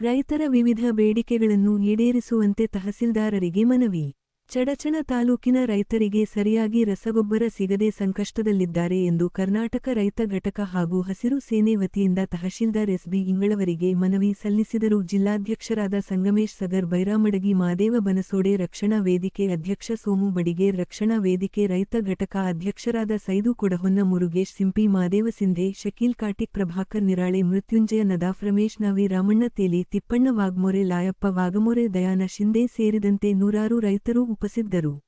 ರೈತರ ವಿವಿಧ ಬೇಡಿಕೆಗಳನ್ನು ಈಡೇರಿಸುವಂತೆ ತಹಸೀಲ್ದಾರರಿಗೆ ಮನವಿ. ಚಡಚಣ ತಾಲೂಕಿನ ರೈತರಿಗೆ ಸರಿಯಾಗಿ ರಸಗೊಬ್ಬರ ಸಿಗದೆ ಸಂಕಷ್ಟದಲ್ಲಿದ್ದಾರೆ ಎಂದು ಕರ್ನಾಟಕ ರೈತ ಘಟಕ ಹಾಗೂ ಹಸಿರು ಸೇನೆ ವತಿಯಿಂದ ತಹಶೀಲ್ದಾರ್ ಎಸ್ಬಿ ಇಂಗಳವರಿಗೆ ಮನವಿ ಸಲ್ಲಿಸಿದರು. ಜಿಲ್ಲಾಧ್ಯಕ್ಷರಾದ ಸಂಗಮೇಶ್ ಸಗರ್, ಬೈರಾಮಡಗಿ ಮಾದೇವ ಬನಸೋಡೆ ರಕ್ಷಣಾ ವೇದಿಕೆ ಅಧ್ಯಕ್ಷ ಸೋಮು ಬಡಿಗೆ, ರಕ್ಷಣಾ ವೇದಿಕೆ ರೈತ ಘಟಕ ಅಧ್ಯಕ್ಷರಾದ ಸೈದು ಕೊಡಹೊನ್ನ, ಮುರುಗೇಶ್ ಸಿಂಪಿ, ಮಾದೇವ ಸಿಂಧೆ, ಶಕೀಲ್ ಕಾಟಿಕ್, ಪ್ರಭಾಕರ್ ನಿರಾಳೆ, ಮೃತ್ಯುಂಜಯ ನದಾಫ್ ರಮೇಶ್ ನಾವಿ, ರಾಮಣ್ಣ ತೇಲಿ, ತಿಪ್ಪಣ್ಣ ವಾಗ್ಮೊರೆ, ಲಾಯಪ್ಪ ವಾಗಮೊರೆ, ದಯಾನ ಶಿಂದೆ ಸೇರಿದಂತೆ ನೂರಾರು ರೈತರು उपस्थित धरू